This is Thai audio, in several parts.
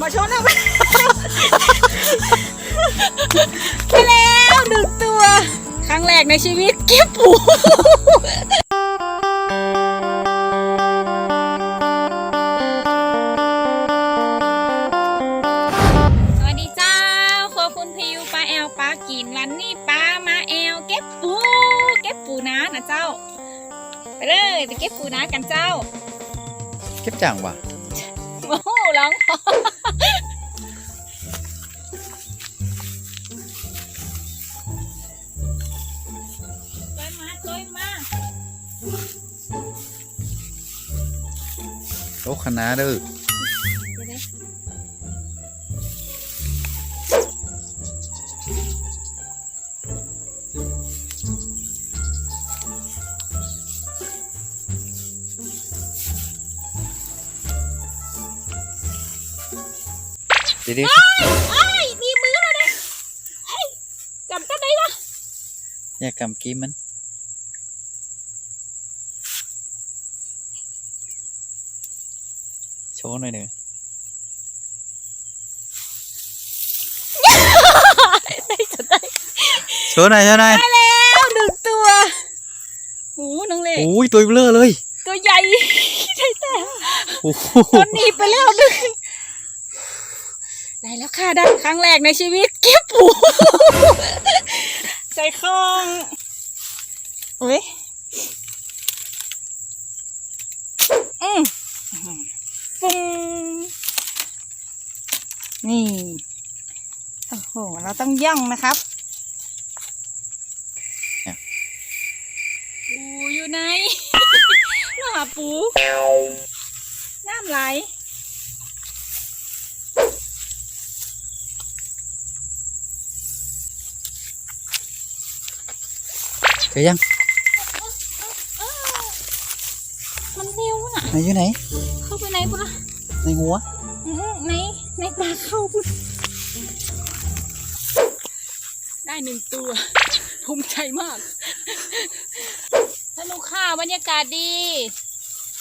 มาชนเอาไปไปแล้วหนึ่งตัว ครั้งแรกในชีวิตเก็บปูสวัสดีเจ้าครัวคุณพิวปลาแอลปลากินวันนี้ปลามาแอลเก็บปูเก็บปูนานะเจ้า ไปเลยไปเก็บปูนากันเจ้า เก็บจังว่ะโอ้โหร้องพอ คณะเด้อเดี๋ยวนะเดี๋ยวเดี๋ยวไอ้ยมีมือแล้วเนี่ยเฮ้ยจำกันได้ปะอย่ากำกี้มัน โช ว์หน่อยหนึ่งได้จำได้โชว์หน่อยโชว์หน่อยได้แล้วหนึ่งตัวโอ้น้องเล็กโอ้ยตัวเบลอเลย ตัวใหญ่ได้แต่โอ้โหตัวหนีบไปแล้วหนึ่งได้แล้วค่ะได้ครั้งแรกในชีวิตเก็บปูใส่คองโอ้ยอืมฟุ้งนี่ โอ้โห เราต้องย่องนะครับปูอยู่ไหนเราหาปูน้ำไหลเจอยังมันเร็วน่ะไหนอยู่ไหน เข้าไปไหนปุ๊ละในหัวอื้อในในปลาเข้าปุ๊บ ได้หนึ่งตัวภูมิใจมากสนุกค่ะบรรยากาศดี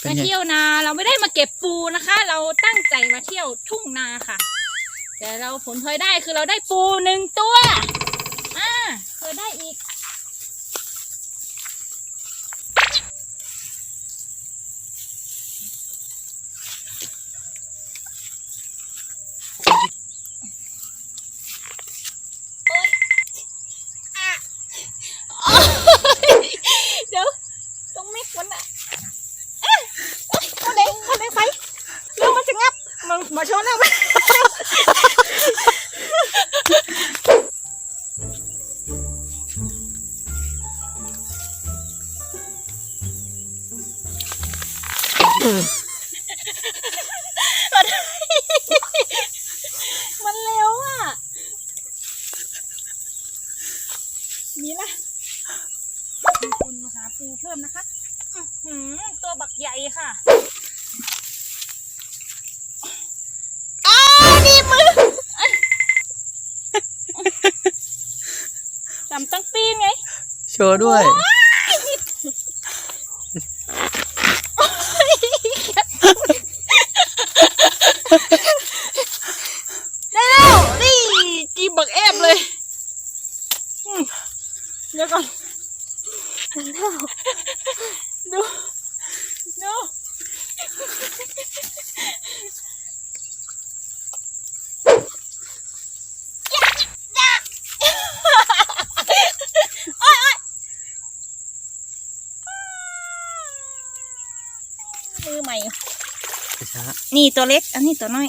เป็นมาไง เที่ยวนาเราไม่ได้มาเก็บปูนะคะ เราตั้งใจมาเที่ยวทุ่งนาค่ะ แต่เราผลพลอยได้คือเราได้ปูหนึ่งตัวอ่าเคยได้อีก โอ๊ยอะโอ๊ยเดี๋ยวตรงเม็ดมันอะเอ๊ะเอ๊ะเข้าไหนเข้าไหนไปเรื่องมันจะงับ มาชนเอาไปมันเร็วอะมีละมีคนมาหาปูเพิ่มนะคะ ตัวบักใหญ่ค่ะ ไง โชว์ด้วย ได้แล้วนี่กีบักแอบเลยอืมเดี๋ยวก่อนดูดูโอ๊ยโอ๊ยมือใหม่ ช้า นี่ตัวเล็ก อันนี้ตัวน้อย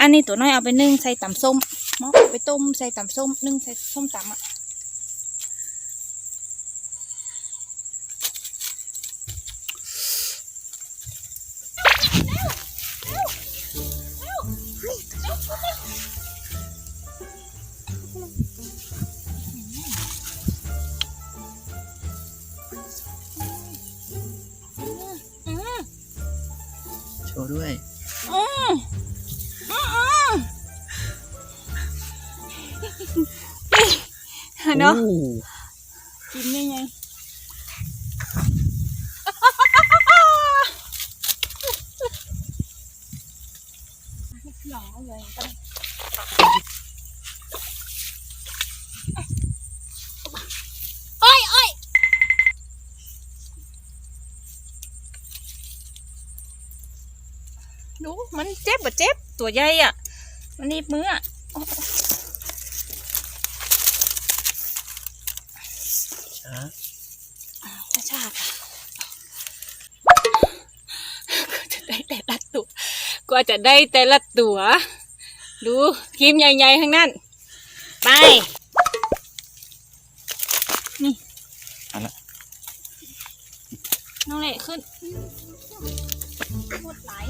อันนี้ตัวน้อยเอาไปนึ่งใส่ตำส้มมอเอาไปต้มใส่ตำส้มนึ่งใส่ส้มตำอะ ด้วยอืมอืมอืมเนาะโอ้กินได้ไงเลยไปโมันเจ็บบ่เจ็บ ตัวใหญ่อะ มันหนีบมืออะช้าช้าชาค่ะก็จะได้แต่ละตัวกว่าจะได้แต่ละตัว ดูครีมใหญ่ๆทั้งนั้น ไป นี่เอาละน้องเละขึ้นหมดไหลาย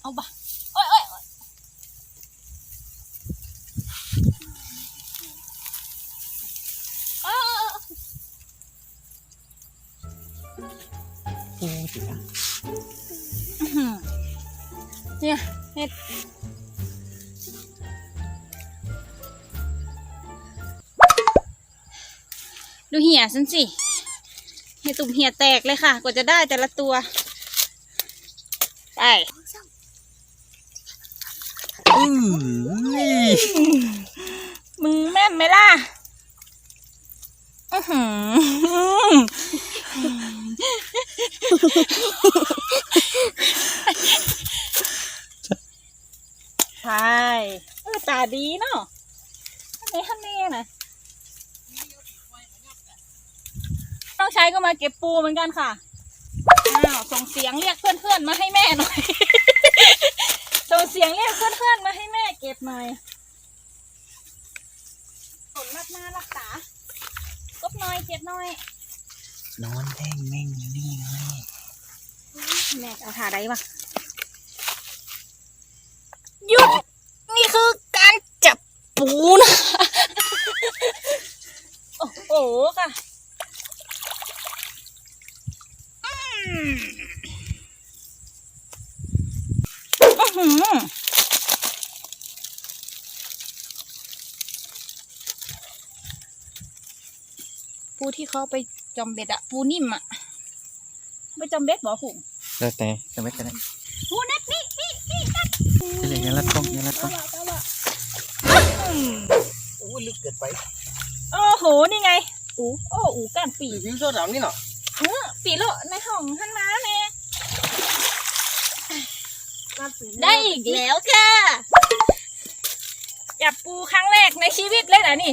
เอาบะโอ้ยโอ้ ดูเหี่ยฉันสิเหี่ยตุ่มเหี่ยแตกเลยค่ะ กว่าจะได้แต่ละตัว ไปมนี่มือแม่นไหมล่ะใช่ เออตาดีเนาะฮันเน่ฮันเน่นะ น้องชายก็มาเก็บปูเหมือนกันค่ะอ้าวส่งเสียงเรียกเพื่อนๆมาให้แม่หน่อยส่งเสียงเรียกเพื่อนๆมาให้แม่เก็บหน่อยผลมากหน้ารักษากบหน่อยเจ็บหน่อย นอนแท่งแม่งอยู่นี่ไงแม่เอาถาได้ปะหยุดนี่คือการจับปูนะ โอ้โหค่ะอืมอื้อหือ ปูที่เขาไปจอมเบ็ดอะปูนิ่มอะไปจอมเบ็ดบ่หุงแล้วแต่จะไม่กันได้ปูเน็ตนี่นี่นี่นัดจะเลยอยันรัดกล้องอยันรัดกล้องเอาละเอาละอู้ลึกเกินไป โอ้โห นี่ไง อูโอ้ อูก้านปีวิวโซดำนี่เนาะ เออปีโลในห้องท่านมาแน่ได้อีกแล้วค่ะจับปูครั้งแรกในชีวิตเลยนะนี่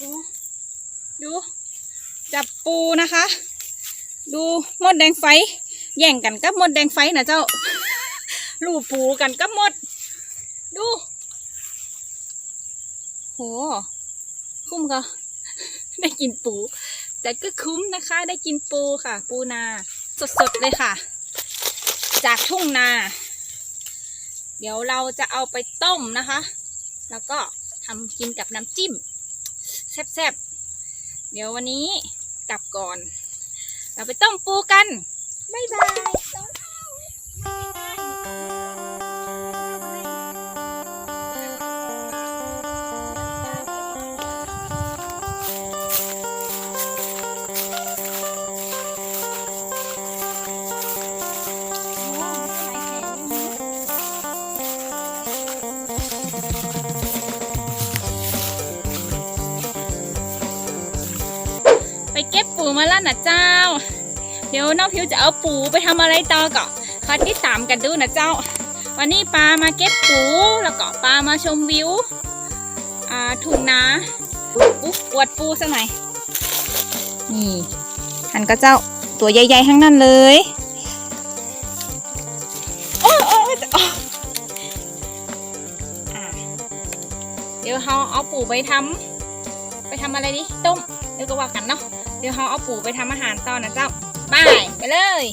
ดูดู จับปูนะคะ ดูมดแดงไฟ แย่งกันกับมดแดงไฟนะเจ้าลูกปูกันกับมด ดู โห คุ้มค่ะได้กินปู แต่ก็คุ้มนะคะ ได้กินปูค่ะ ปูนา สดๆเลยค่ะ จากทุ่งนา เดี๋ยวเราจะเอาไปต้มนะคะ แล้วก็ทำกินกับน้ำจิ้ม แซ่บๆ เดี๋ยววันนี้กลับก่อน เราไปต้มปูกัน บ๊ายบาย ปูมาแล้วนะเจ้า เดี๋ยวน้องพิวจะเอาปูไปทำอะไรต่อก็คอยติดตามกันดูนะเจ้า วันนี้ปลามาเก็บปูแล้วก็ปลามาชมวิวอ่าทุ่งนาอุ๊บอวดปูสักหน่อยนี่หันก็เจ้าตัวใหญ่ๆทั้งนั้นเลยโอ้โอ้จะอ้อ่าเดี๋ยวเราเอาปูไปทำไปทำอะไรดิต้มเดี๋ยวก็ว่ากันเนาะ เดี๋ยวเราเอาปูไปทำอาหารต่อนะเจ้าบายไปเลย